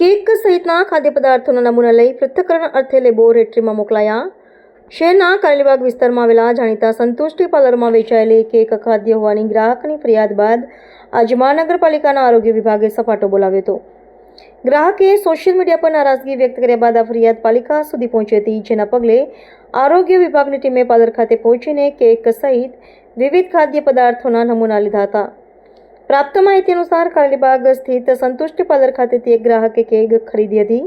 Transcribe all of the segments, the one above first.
સહિતના ખાદ્ય પદાર્થોના નમૂના લઈ પૃથ્થકરણ અર્થે લેબોરેટરીમાં મોકલાયા. શહેરના કારેલીબાગ વિસ્તારમાં આવેલા જાણીતા સંતુષ્ટિ પાર્લરમાં વેચાયેલી કેક અખાદ્ય હોવાની ગ્રાહકની ફરિયાદ બાદ આજે મહાનગરપાલિકાના આરોગ્ય વિભાગે સપાટો બોલાવ્યો હતો. ગ્રાહકે સોશિયલ મીડિયા પર નારાજગી વ્યક્ત કર્યા બાદ આ ફરિયાદ પાલિકા સુધી પહોંચી હતી, જેના પગલે આરોગ્ય વિભાગની ટીમે પાર્લર ખાતે પહોંચીને કેક સહિત વિવિધ ખાદ્ય પદાર્થોના નમૂના લીધા હતા. પ્રાપ્ત માહિતી અનુસાર કારેલીબાગ સ્થિત સંતુષ્ટિ પાર્લર ખાતેથી એક ગ્રાહકે કેક ખરીદી હતી.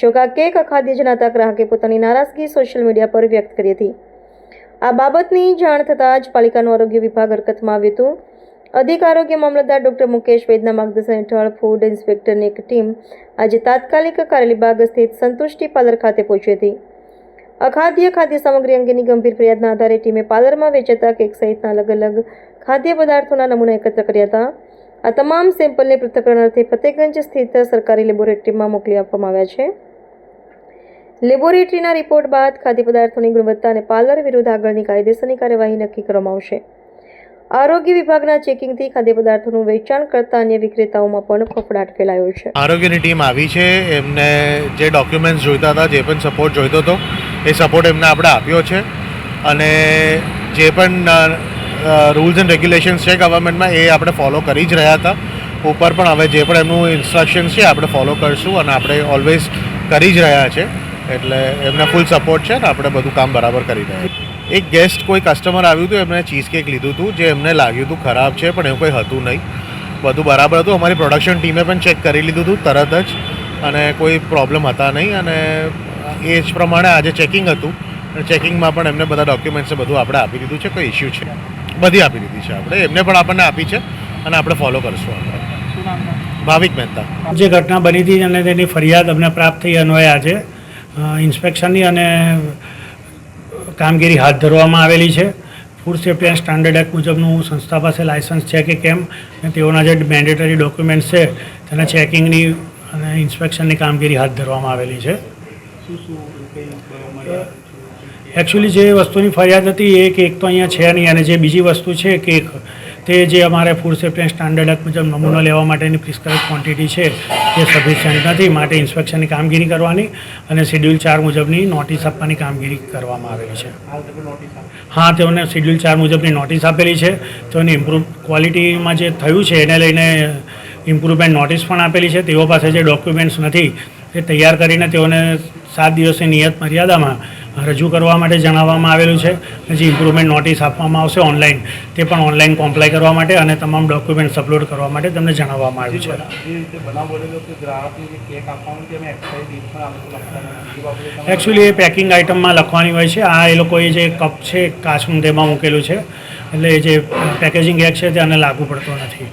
જોકે કેક અખાદ્ય જણાતા ગ્રાહકે પોતાની નારાજગી સોશિયલ મીડિયા પર વ્યક્ત કરી હતી. આ બાબતની જાણ થતાં જ પાલિકાનું આરોગ્ય વિભાગ હરકતમાં આવ્યું હતું. અધિક આરોગ્ય મામલતદાર ડોક્ટર મુકેશ વૈદના માર્ગદર્શન હેઠળ ફૂડ ઇન્સ્પેક્ટરની એક ટીમ આજે તાત્કાલિક કારેલીબાગ સ્થિત સંતુષ્ટિ પાર્લર ખાતે પહોંચી હતી. અખાદ્ય ખાદ્ય સામગ્રી અંગેની ગંભીર ફરિયાદના આધારે ટીમે પાર્લરમાં વેચાતા કેક સહિતના અલગ અલગ ખાદ્ય પદાર્થોના નમૂના એકત્ર કર્યા હતા. આ તમામ સેમ્પલને પૃથ્થકરણ અર્થે ફતેગંજ સ્થિત સરકારી લેબોરેટરીમાં મોકલી આપવામાં આવ્યા છે. લેબોરેટરીના રિપોર્ટ બાદ ખાદ્ય પદાર્થોની ગુણવત્તા અને પાર્લર વિરુદ્ધ આગળની કાયદેસરની કાર્યવાહી નક્કી કરવામાં આવશે. આરોગ્ય વિભાગના ચેકિંગથી ખાદ્ય પદાર્થોનું વેચાણ કરતા અન્ય વિક્રેતાઓમાં પણ ફફડાટ ફેલાયો છે. આરોગ્યની ટીમ આવી છે. એમને જે ડોક્યુમેન્ટ્સ જોઈતા હતા, જે પણ સપોર્ટ જોઈતો હતો, એ સપોર્ટ એમને આપણે આપ્યો છે. અને જે પણ રૂલ્સ એન્ડ રેગ્યુલેશન્સ છે ગવર્મેન્ટમાં એ આપણે ફોલો કરી જ રહ્યા હતા. ઉપર પણ હવે જે પણ એમનું ઇન્સ્ટ્રક્શન્સ છે, આપણે ફોલો કરશું અને આપણે ઓલવેઝ કરી જ રહ્યા છે. એટલે એમને ફૂલ સપોર્ટ છે ને આપણે બધું કામ બરાબર કરી રહ્યા છીએ. એક ગેસ્ટ કોઈ કસ્ટમર આવ્યું હતું એમને ચીઝ કેક લીધું હતું, જે એમને લાગ્યું હતું ખરાબ છે, પણ એવું કંઈ હતું નહીં. બધું બરાબર હતું. અમારી પ્રોડક્શન ટીમે પણ ચેક કરી લીધું હતું, તરત જ. અને કોઈ પ્રોબ્લેમ હતા નહીં. અને એ જ પ્રમાણે આજે ચેકિંગ હતું. ચેકિંગમાં પણ એમને બધા ડોક્યુમેન્ટ્સ બધું આપણે આપી દીધું છે, કોઈ ઇસ્યુ છે. બધી આપી દીધી છે આપણે. એમને પણ આપણને આપી છે અને આપણે ફોલો કરશું આપણે. ભાવિક મહેતા. જે ઘટના બની હતી અને તેની ફરિયાદ અમને પ્રાપ્ત થઈ અન્વયે આજે ઇન્સ્પેક્શનની અને કામગીરી હાથ ધરવામાં આવેલી છે. Food safety and standard act મુજબનું સંસ્થા પાસે લાયસન્સ છે કે કેમ? અને તેઓના જે મેન્ડેટરી ડોક્યુમેન્ટ્સ છે, તેના ચેકિંગની અને ઇન્સ્પેક્શનની કામગીરી હાથ ધરવામાં આવેલી છે. એકચ્યુઅલી જે વસ્તુની ફરિયાદ હતી એ કેક તો અહીંયા છે નહીં અને જે બીજી વસ્તુ છે કેક તે જે અમારે ફૂડ સેફ્ટી સ્ટાન્ડર્ડ એક્ટ મુજબ નમૂનો લેવા માટેની પ્રિસ્ક્રાઇબ ક્વોન્ટિટી છે તે સફિશિયન્ટ નથી માટે ઇન્સ્પેક્શનની કામગીરી કરવાની અને શેડ્યુલ ચાર મુજબની નોટિસ આપવાની કામગીરી કરવામાં આવેલી છે. હા તેઓને શેડ્યુલ ચાર મુજબની નોટિસ આપેલી છે તેઓની ઇમ્પ્રુવ ક્વોલિટીમાં જે થયું છે એને લઈને ઇમ્પ્રુવમેન્ટ નોટિસ પણ આપેલી છે તેઓ પાસે જે ડોક્યુમેન્ટ્સ નથી તે તૈયાર કરીને તેઓને સાત દિવસની નિયત મર્યાદામાં રજૂ કરવા માટે જણાવવામાં આવેલું છે. અને જે ઇમ્પ્રુવમેન્ટ નોટિસ આપવામાં આવશે ઓનલાઈન તે પણ ઓનલાઈન કોમ્પ્લાય કરવા માટે અને તમામ ડોક્યુમેન્ટ્સ અપલોડ કરવા માટે તમને જણાવવામાં આવ્યું છે. એકચ્યુઅલી એ પેકિંગ આઇટમમાં લખવાની હોય છે. આ એ લોકોએ જે કપ છે કાચનું તેમાં મૂકેલું છે. એટલે એ જે પેકેજિંગ એક્ટ છે તે આને લાગુ પડતો નથી.